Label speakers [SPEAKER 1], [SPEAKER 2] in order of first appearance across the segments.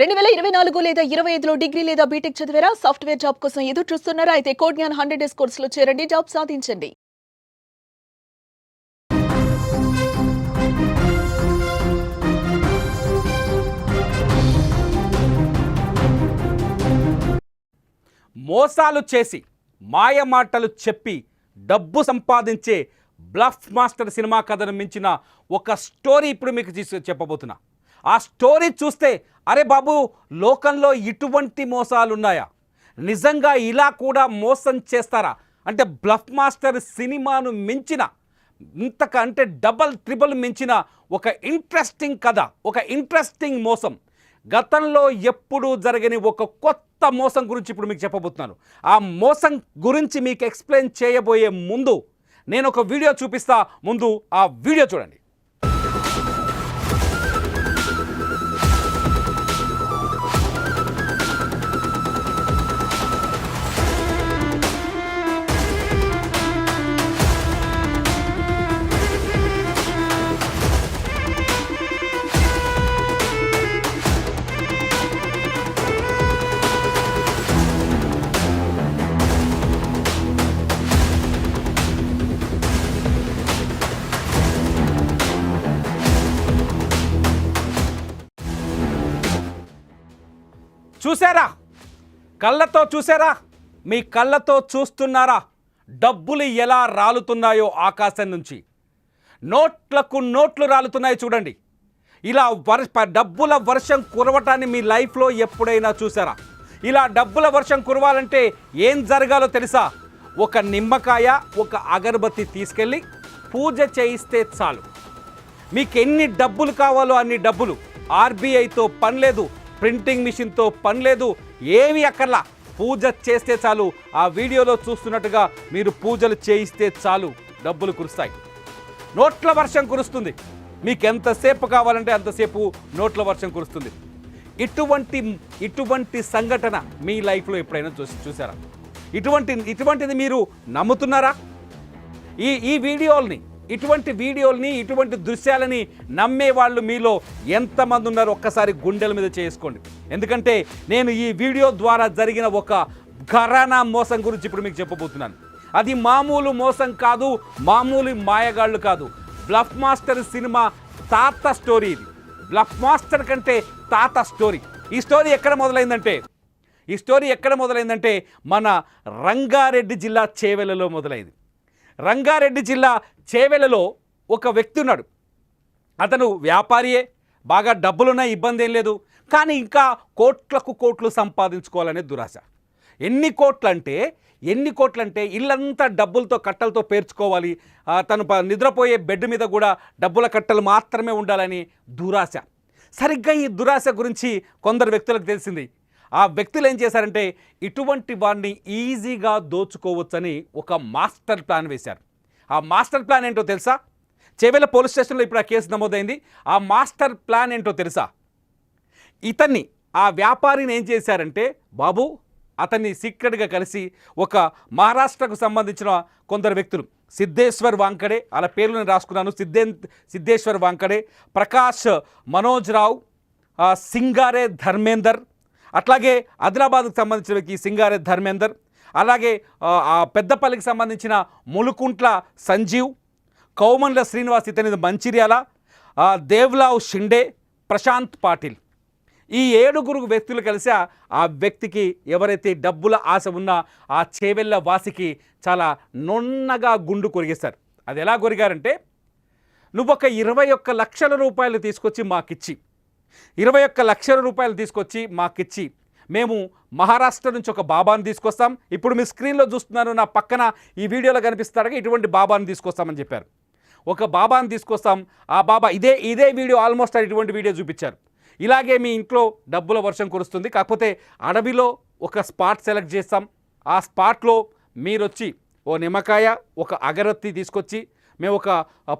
[SPEAKER 1] రెండు వేల ఇరవై నాలుగు లేదా ఇరవై ఐదులో డిగ్రీ లేదా బీటెక్ చదివారా? సాఫ్ట్వేర్ జాబ్ కోసం ఎదురు చూస్తున్నారా అయితే కోడ్ జ్ఞాన్ హండ్రెడ్ డేస్ కోర్సులో చేరండి. జాబ్ సాధించండి.
[SPEAKER 2] మోసాలు చేసి మాయ మాటలు చెప్పి డబ్బు సంపాదించే బ్లఫ్ మాస్టర్ సినిమా కథను మించిన ఒక స్టోరీ ఇప్పుడు మీకు చెప్పబోతున్నా. ఆ స్టోరీ చూస్తే అరే బాబు లోకంలో ఇటువంటి మోసాలు ఉన్నాయా నిజంగా ఇలా కూడా మోసం చేస్తారా? అంటే బ్లఫ్ మాస్టర్ సినిమాను మించిన ఇంతక అంటే డబల్ ట్రిబుల్ మించిన ఒక ఇంట్రెస్టింగ్ కథ ఒక ఇంట్రెస్టింగ్ మోసం. గతంలో ఎప్పుడూ జరగని ఒక కొత్త మోసం గురించి ఇప్పుడు మీకు చెప్పబోతున్నాను. ఆ మోసం గురించి మీకు ఎక్స్ప్లెయిన్ చేయబోయే ముందు నేను ఒక వీడియో చూపిస్తా. ముందు ఆ వీడియో చూడండి. చూసారా కళ్ళతో చూసారా మీ కళ్ళతో చూస్తున్నారా? డబ్బులు ఎలా రాలుతున్నాయో ఆకాశం నుంచి? నోట్లకు నోట్లు రాలుతున్నాయి చూడండి. ఇలా వర్ డబ్బుల వర్షం కురవటాన్ని మీ లైఫ్లో ఎప్పుడైనా చూసారా ఇలా డబ్బుల వర్షం కురవాలంటే ఏం జరగాలో తెలుసా? ఒక నిమ్మకాయ ఒక అగరబత్తి తీసుకెళ్ళి పూజ చేయిస్తే చాలు. మీకు ఎన్ని డబ్బులు కావాలో అన్ని డబ్బులు. ఆర్బీఐతో పనిలేదు ప్రింటింగ్ మిషన్తో పని లేదు ఏవి అక్కర్లా. పూజ చేస్తే చాలు ఆ వీడియోలో చూస్తున్నట్టుగా మీరు పూజలు చేయిస్తే చాలు డబ్బులు కురుస్తాయి. నోట్ల వర్షం కురుస్తుంది. మీకు ఎంతసేపు కావాలంటే అంతసేపు నోట్ల వర్షం కురుస్తుంది. ఇటువంటి ఇటువంటి సంఘటన మీ లైఫ్లో ఎప్పుడైనా చూసి చూసారా? ఇటువంటి ఇటువంటిది మీరు నమ్ముతున్నారా? ఈ ఈ వీడియోల్ని ఇటువంటి వీడియోల్ని ఇటువంటి దృశ్యాలని నమ్మే వాళ్ళు మీలో ఎంతమంది ఉన్నారో ఒక్కసారి గుండెల మీద చేసుకోండి. ఎందుకంటే నేను ఈ వీడియో ద్వారా జరిగిన ఒక ఘరానా మోసం గురించి ఇప్పుడు మీకు చెప్పబోతున్నాను. అది మామూలు మోసం కాదు మామూలు మాయగాళ్ళు కాదు. బ్లఫ్ మాస్టర్ సినిమా తాత స్టోరీ ఇది. బ్లఫ్ మాస్టర్ కంటే తాత స్టోరీ. ఈ స్టోరీ ఎక్కడ మొదలైందంటే ఈ స్టోరీ ఎక్కడ మొదలైందంటే మన రంగారెడ్డి జిల్లా చేవెలలో మొదలైంది. రంగారెడ్డి జిల్లా చేవెలలో ఒక వ్యక్తి ఉన్నాడు. అతను వ్యాపారియే బాగా డబ్బులున్న ఇబ్బంది ఏం లేదు కానీ ఇంకా కోట్లకు కోట్లు సంపాదించుకోవాలనే దురాశ. ఎన్ని కోట్లు అంటే ఎన్ని కోట్లంటే ఇల్లంతా డబ్బులతో కట్టలతో పేర్చుకోవాలి. తను ప- నిద్రపోయే బెడ్ మీద కూడా డబ్బుల కట్టలు మాత్రమే ఉండాలని దురాశ. సరిగ్గా ఈ దురాశ గురించి కొందరు వ్యక్తులకు తెలిసింది. ఆ వ్యక్తులు ఏం చేశారంటే ఇటువంటి వారిని ఈజీగా దోచుకోవచ్చని ఒక మాస్టర్ ప్లాన్ వేశారు. ఆ మాస్టర్ ప్లాన్ ఏంటో తెలుసా? చేవెల పోలీస్ స్టేషన్లో ఇప్పుడు ఆ కేసు నమోదైంది. ఆ మాస్టర్ ప్లాన్ ఏంటో తెలుసా? ఇతన్ని ఆ వ్యాపారిని ఏం చేశారంటే బాబు అతన్ని సీక్రెట్గా కలిసి ఒక మహారాష్ట్రకు సంబంధించిన కొందరు వ్యక్తులు సిద్ధేశ్వర్ వాంకడే అలా పేర్లు నేను రాసుకున్నాను సిద్ధే సిద్ధేశ్వర్ వాంకడే ప్రకాష్ మనోజ్ రావు సింగారే ధర్మేందర్ అట్లాగే ఆదిలాబాద్కు సంబంధించిన వ్యక్తి సింగారే ధర్మేందర్ అలాగే ఆ, పెద్దపల్లికి సంబంధించిన ములుకుంట్ల సంజీవ్ కౌమండ్ల శ్రీనివాస్ ఇతనిది మంచిర్యాల దేవ్లావ్ షిండే ప్రశాంత్ పాటిల్. ఈ ఏడుగురు వ్యక్తులు కలిసి ఆ- వ్యక్తికి ఎవరైతే డబ్బుల ఆశ ఉన్నా ఆ చేవెళ్ళ వాసికి చాలా నొన్నగా గుండు కొరిగేశారు. అది ఎలా కొరిగారంటే నువ్వు ఒక ఇరవై ఒక్క లక్షల రూపాయలు తీసుకొచ్చి మాకిచ్చి. ఇరవై ఒక్క లక్షల రూపాయలు తీసుకొచ్చి మాకిచ్చి. మేము మహారాష్ట్ర నుంచి ఒక బాబాని తీసుకొస్తాం. ఇప్పుడు మీ స్క్రీన్లో చూస్తున్నారు నా పక్కన ఈ వీడియోలో కనిపిస్తాడుగా ఇటువంటి బాబాను తీసుకొస్తామని చెప్పారు. ఒక బాబాని తీసుకొస్తాం ఆ బాబా ఇదే ఇదే వీడియో ఆల్మోస్ట్ ఇటువంటి వీడియో చూపించారు. ఇలాగే మీ ఇంట్లో డబ్బుల వర్షం కురుస్తుంది కాకపోతే అడవిలో ఒక స్పాట్ సెలెక్ట్ చేస్తాం. ఆ స్పాట్లో మీరు వచ్చి ఓ నిమ్మకాయ ఒక అగరత్తి తీసుకొచ్చి మేము ఒక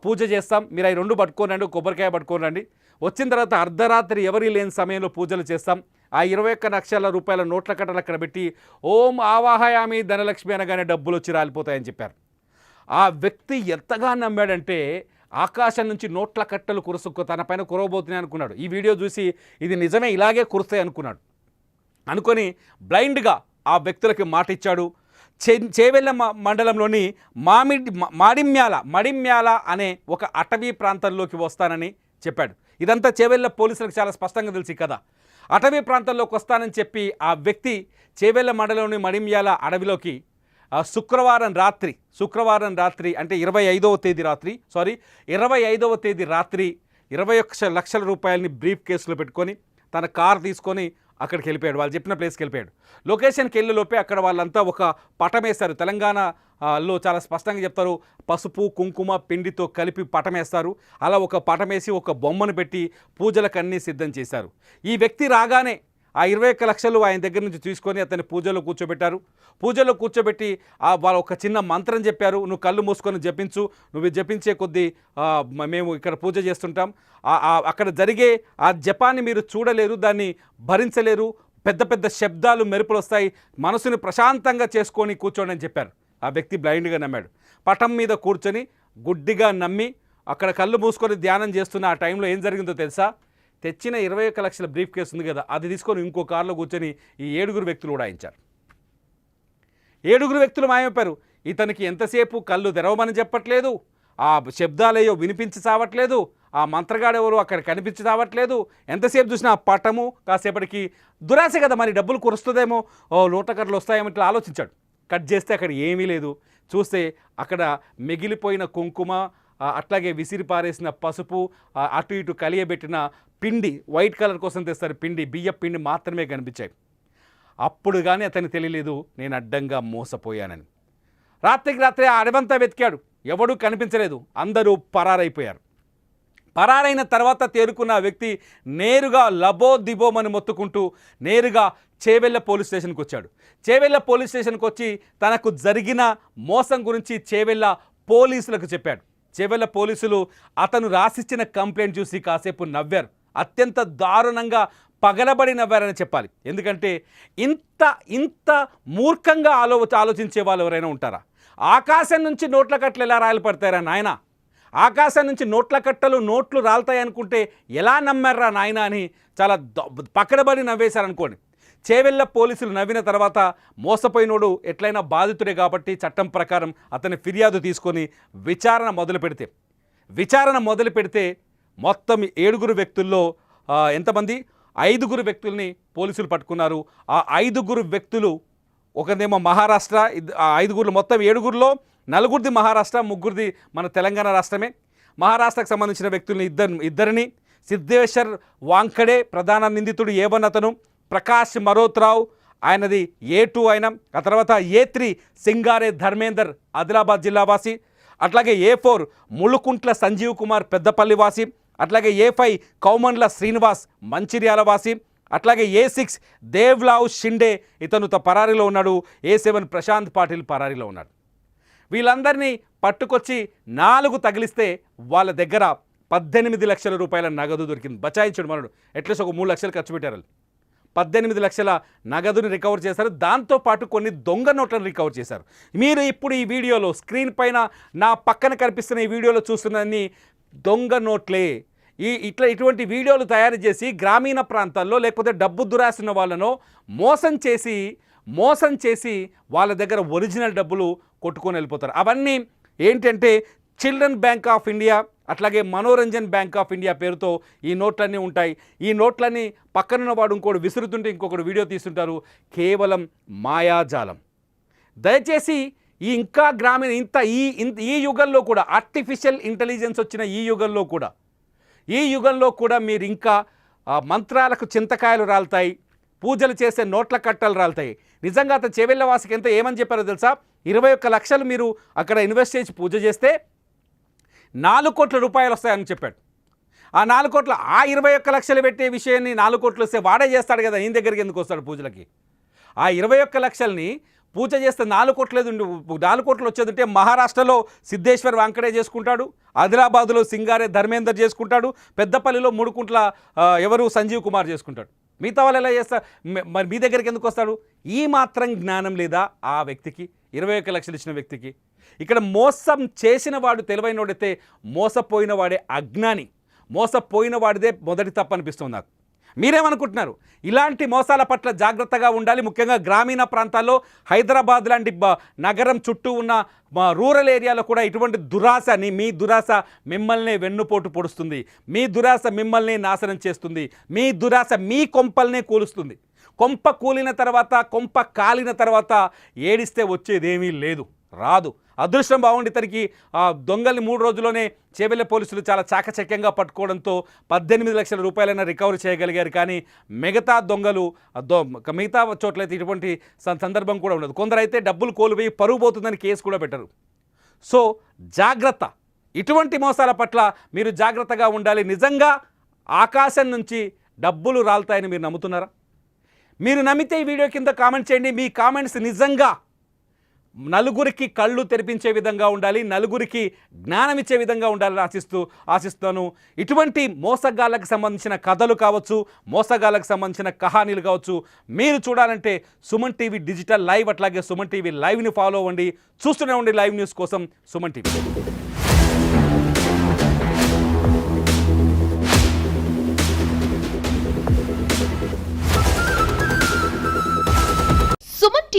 [SPEAKER 2] పూజ చేస్తాం. మీరు అవి రెండు పట్టుకొని రండి కొబ్బరికాయ పట్టుకోనండి. వచ్చిన తర్వాత అర్ధరాత్రి ఎవరి లేని సమయంలో పూజలు చేస్తాం. ఆ ఇరవై ఒక్క లక్షల రూపాయల నోట్ల కట్టలు అక్కడ పెట్టి ఓం ఆవాహయామి ధనలక్ష్మి అనగానే డబ్బులు వచ్చి రాలిపోతాయని చెప్పారు. ఆ వ్యక్తి ఎంతగా నమ్మాడంటే ఆకాశం నుంచి నోట్ల కట్టలు కురుసుకు తన పైన కురవబోతున్నాయి అనుకున్నాడు. ఈ వీడియో చూసి ఇది నిజమే ఇలాగే కురుస్తాయి అనుకున్నాడు. అనుకొని బ్లైండ్గా ఆ వ్యక్తులకి మాట ఇచ్చాడు చే చేవెళ్ళ మండలంలోని మామిడి మాడిమ్యాల మడిమ్యాల అనే ఒక అటవీ ప్రాంతంలోకి వస్తానని చెప్పాడు. ఇదంతా చేవెళ్ళ పోలీసులకు చాలా స్పష్టంగా తెలిసి కదా అటవీ ప్రాంతంలోకి వస్తానని చెప్పి ఆ వ్యక్తి చేవెళ్ళ మండలంలోని మడిమ్యాల అడవిలోకి శుక్రవారం రాత్రి శుక్రవారం రాత్రి అంటే ఇరవై ఐదవ తేదీ రాత్రి సారీ ఇరవై ఐదవ తేదీ రాత్రి ఇరవై లక్షల రూపాయలని బ్రీఫ్ కేసులో పెట్టుకొని తన కార్ తీసుకొని అక్కడికి వెళ్ళిపోయాడు వాళ్ళు చెప్పిన ప్లేస్కి వెళ్ళిపోయాడు. లొకేషన్కి వెళ్ళే లోపే అక్కడ వాళ్ళంతా ఒక పటం వేస్తారు. తెలంగాణ లో చాలా స్పష్టంగా చెప్తారు. పసుపు కుంకుమ పిండితో కలిపి పటం వేస్తారు. అలా ఒక పటం వేసి ఒక బొమ్మను పెట్టి పూజలకు అన్నీ సిద్ధం చేశారు. ఈ వ్యక్తి రాగానే ఆ ఇరవై ఒక్క లక్షలు ఆయన దగ్గర నుంచి తీసుకొని అతన్ని పూజలో కూర్చోబెట్టారు. పూజలో కూర్చోబెట్టి ఆ వాళ్ళు ఒక చిన్న మంత్రం చెప్పారు. నువ్వు కళ్ళు మూసుకొని జపించు. నువ్వు జపించే కొద్దీ మేము ఇక్కడ పూజ చేస్తుంటాం. అక్కడ జరిగే ఆ జపాన్ని మీరు చూడలేరు. దాన్ని భరించలేరు. పెద్ద పెద్ద శబ్దాలు మెరుపులు వస్తాయి. మనసుని ప్రశాంతంగా చేసుకొని కూర్చోండి అని చెప్పారు. ఆ వ్యక్తి బ్లైండ్గా నమ్మాడు. పటం మీద కూర్చొని గుడ్డిగా నమ్మి అక్కడ కళ్ళు మూసుకొని ధ్యానం చేస్తున్న ఆ టైంలో ఏం జరిగిందో తెలుసా? తెచ్చిన ఇరవై ఒక్క లక్షల బ్రీఫ్ కేసు ఉంది కదా అది తీసుకొని ఇంకో కారులో కూర్చొని ఈ ఏడుగురు వ్యక్తులు ఉడాయించారు ఏడుగురు వ్యక్తులు మాయమైపోయారు. ఇతనికి ఎంతసేపు కళ్ళు తెరవమని చెప్పట్లేదు ఆ శబ్దాలేయో వినిపించి చావట్లేదు ఆ మంత్రగాడెవరు అక్కడ కనిపించి చావట్లేదు. ఎంతసేపు చూసినా ఆ పటము కాసేపటికి దురాశ కదా మరి డబ్బులు కురుస్తుందేమో ఓ లోటకర్లు వస్తాయేమో ఇట్లా ఆలోచించాడు. కట్ చేస్తే అక్కడ ఏమీ లేదు. చూస్తే అక్కడ మిగిలిపోయిన కుంకుమ అట్లాగే విసిరి పారేసిన పసుపు అటు ఇటు కలియబెట్టిన పిండి వైట్ కలర్ కోసం తెస్తారు పిండి బియ్య పిండి మాత్రమే కనిపించాయి. అప్పుడు కానీ అతనికి తెలియలేదు నేను అడ్డంగా మోసపోయానని. రాత్రికి రాత్రి ఆ అడవంతా వెతికాడు. ఎవడూ కనిపించలేదు. అందరూ పరారైపోయారు. పరారైన తర్వాత తేరుకున్న వ్యక్తి నేరుగా లబో దిబోమని మొత్తుకుంటూ నేరుగా చేవెళ్ళ పోలీస్ స్టేషన్కి వచ్చాడు. చేవెళ్ళ పోలీస్ స్టేషన్కి వచ్చి తనకు జరిగిన మోసం గురించి చేవెళ్ళ పోలీసులకు చెప్పాడు. చివరి పోలీసులు అతను రాసిచ్చిన కంప్లైంట్ చూసి కాసేపు నవ్వారు. అత్యంత దారుణంగా పగలబడి నవ్వారని చెప్పాలి. ఎందుకంటే ఇంత ఇంత మూర్ఖంగా ఆలో ఆలోచించే వాళ్ళు ఎవరైనా ఉంటారా? ఆకాశం నుంచి నోట్ల కట్టలు ఎలా రాయలు పడతారా నాయనా? ఆకాశం నుంచి నోట్ల కట్టలు నోట్లు రాలుతాయి అనుకుంటే ఎలా నమ్మారా నాయన అని చాలా పక్కడబడి నవ్వేశారనుకోండి. చేవెళ్ళ పోలీసులు నవ్విన తర్వాత మోసపోయినోడు ఎట్లయినా బాధితుడే కాబట్టి చట్టం ప్రకారం అతని ఫిర్యాదు తీసుకొని విచారణ మొదలు పెడితే. విచారణ మొదలు పెడితే మొత్తం ఏడుగురు వ్యక్తుల్లో ఎంతమంది? ఐదుగురు వ్యక్తుల్ని పోలీసులు పట్టుకున్నారు. ఆ ఐదుగురు వ్యక్తులు ఒకదేమో మహారాష్ట్ర ఆ ఐదుగురు మొత్తం ఏడుగురులో నలుగురిది మహారాష్ట్ర ముగ్గురిది మన తెలంగాణ రాష్ట్రమే. మహారాష్ట్రకు సంబంధించిన వ్యక్తుల్ని ఇద్దరు ఇద్దరిని సిద్ధేశ్వర్ వాంకడే ప్రధాన నిందితుడు ఏవన్ అతను ప్రకాష్ మరోత్రావు ఆయనది ఏ టూ ఆయన ఆ తర్వాత ఏ త్రీ సింగారే ధర్మేందర్ ఆదిలాబాద్ జిల్లా వాసి అట్లాగే ఏ ఫోర్ ములుకుంట్ల సంజీవ్ కుమార్ పెద్దపల్లి వాసి అట్లాగే ఏ ఫైవ్ కౌమండ్ల శ్రీనివాస్ మంచిర్యాల వాసి అట్లాగే ఏ సిక్స్ దేవ్లావ్ షిండే ఇతను పరారీలో ఉన్నాడు ఏ సెవెన్ ప్రశాంత్ పాటిల్ పరారీలో ఉన్నాడు. వీళ్ళందరినీ పట్టుకొచ్చి నాలుగు తగిలిస్తే వాళ్ళ దగ్గర పద్దెనిమిది లక్షల రూపాయల నగదు దొరికింది. బచాయించుడు మనడు. అట్లీస్ట్ ఒక మూడు లక్షలు ఖర్చు పెట్టారు పద్దెనిమిది లక్షల నగదుని రికవర్ చేశారు. దాంతోపాటు కొన్ని దొంగ నోట్లను రికవర్ చేశారు. మీరు ఇప్పుడు ఈ వీడియోలో స్క్రీన్ పైన నా పక్కన కనిపిస్తున్న ఈ వీడియోలో చూస్తున్నన్ని దొంగ నోట్లే. ఈ ఇట్లా ఇటువంటి వీడియోలు తయారు చేసి గ్రామీణ ప్రాంతాల్లో లేకపోతే డబ్బు దురాసిన వాళ్ళను మోసం చేసి మోసం చేసి వాళ్ళ దగ్గర ఒరిజినల్ డబ్బులు కొట్టుకొని వెళ్ళిపోతారు. అవన్నీ ఏంటంటే చిల్డ్రన్ బ్యాంక్ ఆఫ్ ఇండియా అట్లాగే మనోరంజన్ బ్యాంక్ ఆఫ్ ఇండియా పేరుతో ఈ నోట్లన్నీ ఉంటాయి. ఈ నోట్లన్నీ పక్కనున్న వాడు ఇంకోటి విసురుతుంటే ఇంకొకటి వీడియో తీస్తుంటారు. కేవలం మాయాజాలం. దయచేసి ఈ ఇంకా గ్రామీణ ఇంత ఈ ఇంత ఈ యుగంలో కూడా ఆర్టిఫిషియల్ ఇంటెలిజెన్స్ వచ్చిన ఈ యుగంలో కూడా ఈ యుగంలో కూడా మీరు ఇంకా మంత్రాలకు చింతకాయలు రాలుతాయి పూజలు చేసే నోట్ల కట్టలు రాలుతాయి. నిజంగా అతను చెవెళ్ళవాసికి ఎంత ఏమని చెప్పారో తెలుసా? ఇరవై ఒక్క లక్షలు మీరు అక్కడ ఇన్వెస్ట్ చేసి పూజ చేస్తే నాలుగు కోట్ల రూపాయలు వస్తాయని చెప్పాడు. ఆ నాలుగు కోట్ల ఆ ఇరవై ఒక్క లక్షలు పెట్టే విషయాన్ని నాలుగు కోట్లు వస్తే వాడే చేస్తాడు కదా ఈయన దగ్గరికి ఎందుకు వస్తాడు పూజలకి? ఆ ఇరవై ఒక్క లక్షల్ని పూజ చేస్తే నాలుగు కోట్లేదు నాలుగు కోట్లు వచ్చేది ఉంటే మహారాష్ట్రలో సిద్ధేశ్వర్ వాంకడే చేసుకుంటాడు ఆదిలాబాద్లో సింగారే ధర్మేందర్ చేసుకుంటాడు పెద్దపల్లిలో మూడుకుంట్ల ఆ, ఎవరు సంజీవ్ కుమార్ చేసుకుంటాడు. మిగతా వాళ్ళు ఎలా చేస్తారు? మరి మీ దగ్గరికి ఎందుకు వస్తాడు? ఈ మాత్రం జ్ఞానం లేదా ఆ వ్యక్తికి ఇరవై ఒక్క లక్షలు ఇచ్చిన వ్యక్తికి. ఇక్కడ మోసం చేసిన వాడు తెలివైనోడైతే మోసపోయిన వాడే అజ్ఞాని. మోసపోయిన వాడిదే మొదటి తప్పు అనిపిస్తుంది నాకు. మీరేమనుకుంటున్నారు? ఇలాంటి మోసాల పట్ల జాగ్రత్తగా ఉండాలి. ముఖ్యంగా గ్రామీణ ప్రాంతాల్లో హైదరాబాద్ లాంటి బ- నగరం చుట్టూ ఉన్న మా రూరల్ ఏరియాలో కూడా ఇటువంటి దురాశని మీ దురాశ మిమ్మల్ని వెన్నుపోటు పొడుస్తుంది. మీ దురాశ మిమ్మల్ని నాశనం చేస్తుంది. మీ దురాశ మీ కొంపల్నే కూలుస్తుంది. కొంప కూలిన తర్వాత కొంప కాలిన తర్వాత ఏడిస్తే వచ్చేదేమీ లేదు. రాదు. అదృష్టం బాగుండి ఇతనికి ఆ దొంగల్ని మూడు రోజుల్లోనే చేబెల్లె పోలీసులు చాలా చాకచక్యంగా పట్టుకోవడంతో పద్దెనిమిది లక్షల రూపాయలైనా రికవరీ చేయగలిగారు. కానీ మిగతా దొంగలు ఆ మిగతా చోట్లయితే ఇటువంటి సందర్భం కూడా ఉండదు. కొందరైతే డబ్బులు కోల్పోయి పరుగు పోతుందని కేసు కూడా పెట్టరు. సో జాగ్రత్త. ఇటువంటి మోసాల పట్ల మీరు జాగ్రత్తగా ఉండాలి. నిజంగా ఆకాశం నుంచి డబ్బులు రాలుతాయని మీరు నమ్ముతున్నారా? మీరు నమ్మితే ఈ వీడియో కింద కామెంట్ చేయండి. మీ కామెంట్స్ నిజంగా నలుగురికి కళ్ళు తెరిపించే విధంగా ఉండాలి నలుగురికి జ్ఞానం ఇచ్చే విధంగా ఉండాలని ఆశిస్తూ ఆశిస్తాను. ఇటువంటి మోసగాళ్ళకు సంబంధించిన కథలు కావచ్చు మోసగాళ్ళకు సంబంధించిన కహానీలు కావచ్చు మీరు చూడాలంటే సుమన్ టీవీ డిజిటల్ లైవ్ అట్లాగే సుమన్ టీవీ లైవ్ని ఫాలో అవ్వండి. చూస్తూనే ఉండి లైవ్ న్యూస్ కోసం సుమన్ టీవీ.